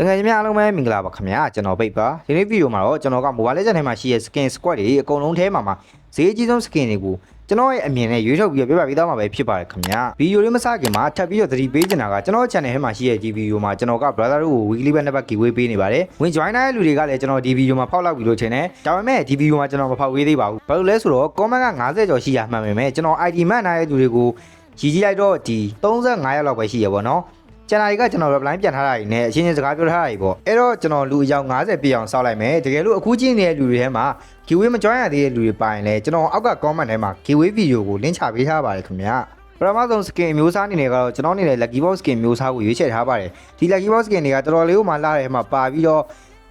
တကယ်ကြီးများအားလုံးပဲမင်္ဂလာပါခင်ဗျာကျွန်တော်ပိတ်ပါဒီနေ့ဗီဒီယိုမှာတော့ကျွန်တော်က Mobile Legends ထဲမှာရှိတဲ့ skin squad တွေအကုန်လုံးထဲမှာမှာဈေးအကြီးဆုံး skin တွေကိုကျွန်တော်ရဲ့အမြင်နဲ့ရွေးထုတ်ပြီးတော့ပြပြပေးသွားမှာပဲဖြစ်ပါတယ်ခင်ဗျာဗီဒီယိုလေးမစခင်မှာထပ်ပြီးတော့သတိပေးချင်တာကကျွန်တော် channel ထဲမှာရှိတဲ့ဒီဗီဒီယိုမှာကျွန်တော်က brother တို့ကို weekly benefit giveaway ပေးနေပါတယ်ဝင် join တဲ့လူတွေကလည်းကျွန်တော်ဒီဗီဒီယိုမှာဖောက်လောက်ပြီးလို့ထင်တယ်ဒါပေမဲ့ဒီဗီဒီယိုမှာကျွန်တော်မဖောက်ဝေးသေးပါဘူးဘာလို့လဲဆိုတော့ comment က90ကျော်ရှိရမှန်ပေမဲ့ကျွန်တော် ID မှတ်ထားတဲ့လူတွေကိုရည်ကြီးလိုက်တော့ဒီ35ရက်လောက်ပဲရှိရပါတော့ ကျန်တာတွေကကျွန်တော် reply ပြန်ထားတာတွေနဲ့အချင်းချင်းစကားပြောထားတာတွေပေါ့အဲ့တော့ကျွန်တော်လူအယောက်90ပြည့်အောင်စောက်လိုက်မယ်တကယ်လို့အခုကြည့်နေတဲ့လူတွေထဲမှာ giveaway မ join ရသေးတဲ့လူတွေပါရင်လည်းကျွန်တော်အောက်က comment ထဲမှာ giveaway video ကို link ချပေးထားပါတယ်ခင်ဗျာပထမဆုံး skin မျိုးစားအနေနဲ့ကတော့ကျွန်တော်အနေနဲ့ lucky box skin မျိုးစားကိုရွေးချယ်ထားပါတယ်ဒီ lucky box skin တွေကတော်တော်လေးကိုမှလာတဲ့ထဲမှာပါပြီးတော့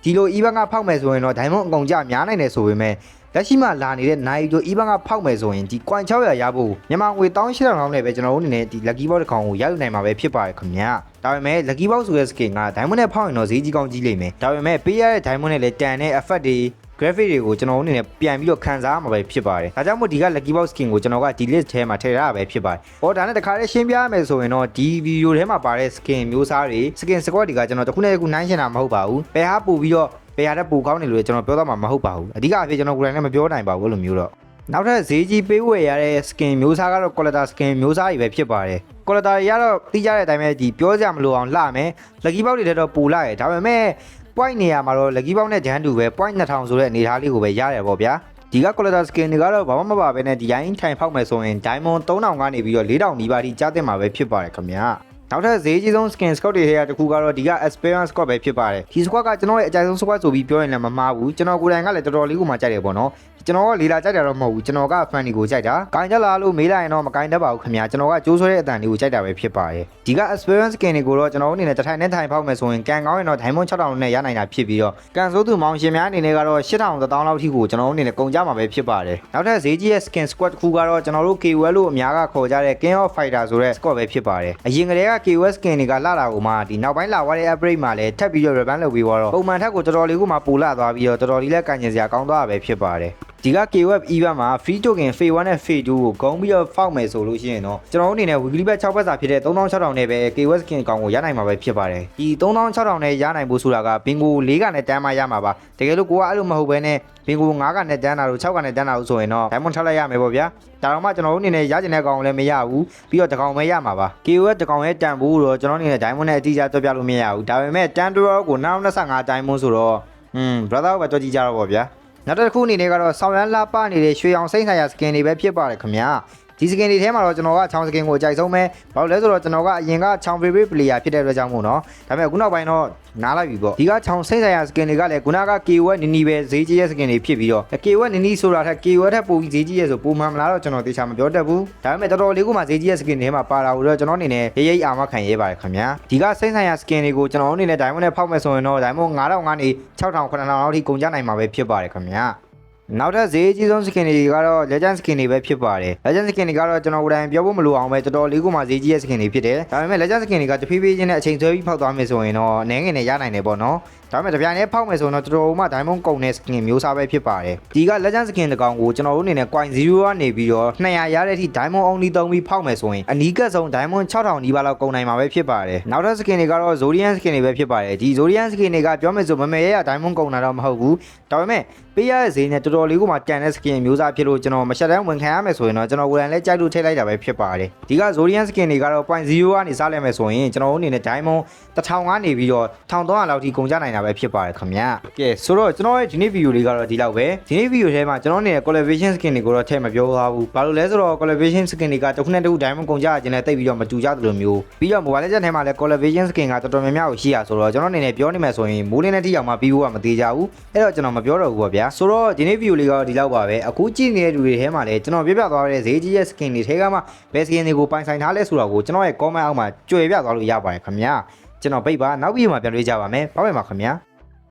ဒီလို even ကဖောက်မယ်ဆိုရင်တော့ diamond အကုန်ကြများနိုင်တယ်ဆိုပေမဲ့ လက်ရှိမှလာနေတဲ့နိုင်ဂျို even ကဖောက်မယ်ဆိုရင်ဒီ coin 600ရဖို့မြန်မာငွေ18000လောက်နဲ့ပဲကျွန်တော်တို့အနေနဲ့ဒီ lucky box တစ်ကောင်ကိုရယူနိုင်မှာပဲဖြစ်ပါတယ်ခင်ဗျာဒါပေမဲ့ lucky box ဆိုတဲ့ skin က diamond နဲ့ဖောက်ရင်တော့ဈေးကြီးကောင်းကြီးလိမ့်မယ်ဒါပေမဲ့ပေးရတဲ့ diamond နဲ့လည်းတန်တဲ့ effect တွေ graphic တွေကိုကျွန်တော်တို့အနေနဲ့ပြန်ပြီးတော့ခန်းစားမှာပဲဖြစ်ပါတယ်ဒါကြောင့်မို့ဒီက lucky box skin ကိုကျွန်တော်ကဒီ list ထဲမှာထည့်ထားတာပဲဖြစ်ပါတယ်ဟောဒါနဲ့တခါတည်းရှင်းပြရမယ်ဆိုရင်တော့ဒီ video ထဲမှာပါတဲ့ skin မျိုးစားတွေ skin squad တွေကကျွန်တော်တစ်ခုနဲ့တစ်ခုနှိုင်းရှင်းတာမဟုတ်ပါဘူးဘယ်ဟာပို့ပြီးတော့ ဘယ်ဟာတက်ပိုကောင်းတယ်လို့ကျွန်တော်ပြောတော့မှာမဟုတ်ပါဘူးအဓိကအဖြစ်ကျွန်တော်ကိုယ်တိုင်လည်းမပြောနိုင်ပါဘူးလို့မျိုးတော့နောက်ထပ်ဈေးကြီးပေးဝယ်ရတဲ့ skin မျိုးစားကတော့ collector skin မျိုးစားတွေပဲဖြစ်ပါတယ် collector တွေကတော့သိကြတဲ့အတိုင်းပဲဒီပြောကြမလို့အောင်လှမယ် lucky box တွေထဲတော့ပူလာရဒါပေမဲ့ point နေရာမှာတော့ lucky box နဲ့ဂျန်တူပဲ point 2000ဆိုတဲ့အနေအထားလေးကိုပဲရတယ်ပေါ့ဗျာဒီက collector skin တွေကတော့ဘာမှမပါဘဲနဲ့ဒီတိုင်းထိုင်ဖောက်မယ်ဆိုရင် diamond 3000ကနေပြီးတော့4000နီးပါးထိကြားတင်မှာပဲဖြစ်ပါတယ်ခင်ဗျာ နောက်ထပ်ဈေးကြီးဆုံး skin scout တွေထဲကတစ်ခုကတော့ဒီက experience squad ပဲဖြစ်ပါတယ်ဒီ squad ကကျွန်တော်ရဲ့အကြိုက်ဆုံး squad ဆိုပြီးပြောရင်လည်းမမှားဘူးကျွန်တော်ကိုယ်တိုင်ကလည်းတော်တော်လေးကိုမှကြိုက်တယ်ပေါ့နော်ကျွန်တော်ကလီလာကြိုက်တာတော့မဟုတ်ဘူးကျွန်တော်က fan တွေကိုကြိုက်တာ။ကိုင်းကြလားလို့မေးလိုက်ရင်တော့မကိုင်းတတ်ပါဘူးခင်ဗျာကျွန်တော်ကကြိုးဆွဲတဲ့အတန်တွေကိုကြိုက်တာပဲဖြစ်ပါတယ်။ဒီက experience skin တွေကိုတော့ကျွန်တော်အနေနဲ့တစ်ထိုင်နဲ့ထိုင်ဖောက်မယ်ဆိုရင်ကန်ကောင်းရင်တော့ diamond 6000နဲ့ရနိုင်တာဖြစ်ပြီးတော့ကန်ဆိုးသူမောင်ရှင်များအနေနဲ့ကတော့8000 1000လောက်ထိကိုကျွန်တော်အနေနဲ့ကုန်ကြမှာပဲဖြစ်ပါတယ်။နောက်ထပ်ဈေးကြီးရဲ့ skin squad တစ်ခုကတော့ကျွန်တော်တို့ KOL လို့အများကခေါ်ကြတဲ့ King of Fighter ဆိုတဲ့ squad ပဲဖြစ်ပါတယ်။အရင်ကတည်းက KOL skin တွေကလာတာကိုမှဒီနောက်ပိုင်းလာသွားတဲ့ upgrade မှာလည်းထပ်ပြီးတော့ rebrand လုပ်ပြီးတော့ပုံမှန်ထက်ကိုတော်တော်လေးကိုမှပိုလာသွားပြီးတော့တော်တော်လေးလည်းကန်ကျင်စရာကောင်းသွားတာပဲဖြစ်ပါတယ်။ ဒီက KWeb event မှာ free token phase 1နဲ့ phase 2ကိုဂုံးပြီးတော့ဖောက်မယ်ဆိုလို့ရှိရင်တော့ကျွန်တော်တို့အနေနဲ့ weekly bet 6ဘတ်စာဖြစ်တဲ့3600နဲ့ပဲ KWeb skin ကောင်ကိုရနိုင်မှာပဲဖြစ်ပါတယ်ဒီ3600နဲ့ရနိုင်ဖို့ဆိုတာကဘင်ကို၄ကနဲ့တန်းမှရမှာပါတကယ်လို့ကိုကအဲ့လိုမဟုတ်ဘဲနဲ့ဘင်ကို9ကနဲ့တန်းတာလို့6ကနဲ့တန်းတာလို့ဆိုရင်တော့ diamond 6လိုက်ရမယ်ပေါ့ဗျာဒါတော့မှကျွန်တော်တို့အနေနဲ့ရကျင်တဲ့ကောင်လည်းမရဘူးပြီးတော့တကောင်ပဲရမှာပါ KWeb တကောင်ရဲ့တန်ဖို့တော့ကျွန်တော်အနေနဲ့ diamond နဲ့အတိအကျတွက်ပြလို့မရဘူးဒါပေမဲ့တန်တော်ကို925 diamond ဆိုတော့อืม brother ကိုပဲတွက်ကြည့်ကြတော့ပေါ့ဗျာ နောက်တစ်ခုအနေနဲ့ကတော့ဆောင်းရမ်းလှပနေတဲ့ရွှေအောင်စိမ့်ဆိုင်ရာ skin တွေပဲဖြစ်ပါတယ်ခင်ဗျာ ဒီ skin တွေထဲမှာတော့ကျွန်တော်ကချောင်း skin ကိုအကြိုက်ဆုံးပဲဘာလို့လဲဆိုတော့ကျွန်တော်ကအရင်ကချောင်း favorite player ဖြစ်တဲ့အတွက်ကြောင့်မို့နော်ဒါပေမဲ့အခုနောက်ပိုင်းတော့နားလိုက်ပြီပေါ့ဒီကချောင်းစိမ့်ဆိုင်ရာ skin တွေကလည်းခုနက KOS နီနီပဲဈေးကြီးရဲ့ skin တွေဖြစ်ပြီးတော့ KOS နီနီဆိုတာထက် KOS ထက်ပိုပြီးဈေးကြီးရဲ့ဆိုပုံမှန်မလားတော့ကျွန်တော်သေချာမပြောတတ်ဘူးဒါပေမဲ့တော်တော်လေးကမှဈေးကြီးရဲ့ skin တွေထဲမှာပါလာလို့တော့ကျွန်တော်အနေနဲ့ရေးရေးအာမခံရဲပါတယ်ခင်ဗျာဒီကစိမ့်ဆိုင်ရာ skin တွေကိုကျွန်တော်အနေနဲ့ diamond နဲ့ဖောက်မယ်ဆိုရင်တော့ diamond 9000ကနေ6000 9000လောက်ထိကုန်ကြနိုင်မှာပဲဖြစ်ပါတယ်ခင်ဗျာ နောက်ထပ်ဈေးအကြီးဆုံး skin တွေကတော့ legend skin တွေပဲဖြစ်ပါတယ် legend skin တွေကတော့ကျွန်တော်ကိုယ်တိုင်ပြောဖို့မလိုအောင်ပဲတော်တော်လေးကိုမှဈေးကြီးရဲ့ skin တွေဖြစ်တယ်ဒါပေမဲ့ legend skin တွေကတဖြည်းဖြည်းချင်းနဲ့အချိန်ဆွဲပြီးဖောက်သွားမယ်ဆိုရင်တော့နည်းငယ်နဲ့ရနိုင်တယ်ပေါ့နော် ဒါပေမဲ့တပြိုင်တည်းဖောက်မယ်ဆိုရင်တော့တော်တော်မှ diamond ကုန်တဲ့ skin မျိုးစားပဲဖြစ်ပါတယ်ဒီက legend skin တစ်ကောင်ကိုကျွန်တော်တို့အနေနဲ့ coin 0ကနေပြီးတော့200ရတဲ့အထိ diamond only သုံးပြီးဖောက်မယ်ဆိုရင်အနီးကပ်ဆုံး diamond 6000နီးပါးလောက်ကုန်နိုင်မှာပဲဖြစ်ပါတယ်နောက်ထပ် skin တွေကတော့ zodiac skin တွေပဲဖြစ်ပါတယ်ဒီ zodiac skin တွေကပြောမယ်ဆိုမမေရရ diamond ကုန်တာတော့မဟုတ်ဘူးဒါပေမဲ့ပေးရတဲ့ဈေးနဲ့တော်တော်လေးကိုမှတန်တဲ့ skin မျိုးစားဖြစ်လို့ကျွန်တော်မရှက်တမ်းဝန်ခံရမယ်ဆိုရင်တော့ကျွန်တော်ကိုယ်တိုင်လည်းကြိုက်လို့ထည့်လိုက်တာပဲဖြစ်ပါတယ်ဒီက zodiac skin တွေကတော့ point 0ကနေစလိုက်မယ်ဆိုရင်ကျွန်တော်တို့အနေနဲ့ diamond 1000ကနေပြီးတော့1300လောက်ထိကုန်ကြနိုင်တာပဲဖြစ်ပါတယ်ခင်ဗျာကဲဆိုတော့ကျွန်တော်ရဲ့ဒီနေ့ဗီဒီယိုလေးကတော့ဒီလောက်ပဲဒီနေ့ဗီဒီယိုထဲမှာကျွန်တော်အနေနဲ့ collaboration skin တွေကိုတော့ထည့်မပြောသွားဘူးဘာလို့လဲဆိုတော့ collaboration skin တွေကတစ်ခုနဲ့တစ်ခု diamond ကုန်ကြခြင်းနဲ့တိတ်ပြီးတော့မတူကြသလိုမျိုးပြီးတော့ mobile legend ထဲမှာလည်း collaboration skin ကတော်တော်များများကိုရှိရဆိုတော့ကျွန်တော်အနေနဲ့ပြောနေမယ်ဆိုရင်မိုးလင်းတဲ့ထိအောင်မှပြီးဖို့ကမသေးကြဘူးအဲ့တော့ကျွန်တော်မပြောတော့ဘူးပေါ့ဗျာဆိုတော့ဒီနေ့ဗီဒီယိုလေးကတော့ဒီလောက်ပါပဲအခုကြည့်နေတဲ့လူတွေထဲမှာလည်းကျွန်တော်ပြပြသွားတဲ့ဈေးကြီးရဲ့ skin တွေထဲကမှဘယ် skin တွေကိုပိုင်ဆိုင်ထားလဲဆိုတော့ကိုကျွန်တော်ရဲ့ comment အောက်မှာကြွေပြသွားလို့ရပါတယ်ခင်ဗျာ ကျွန်တော်ပိတ်ပါနောက်ပြီးမှပြန်တွေ့ကြပါမယ်ဘာပဲပါခင်ဗျာ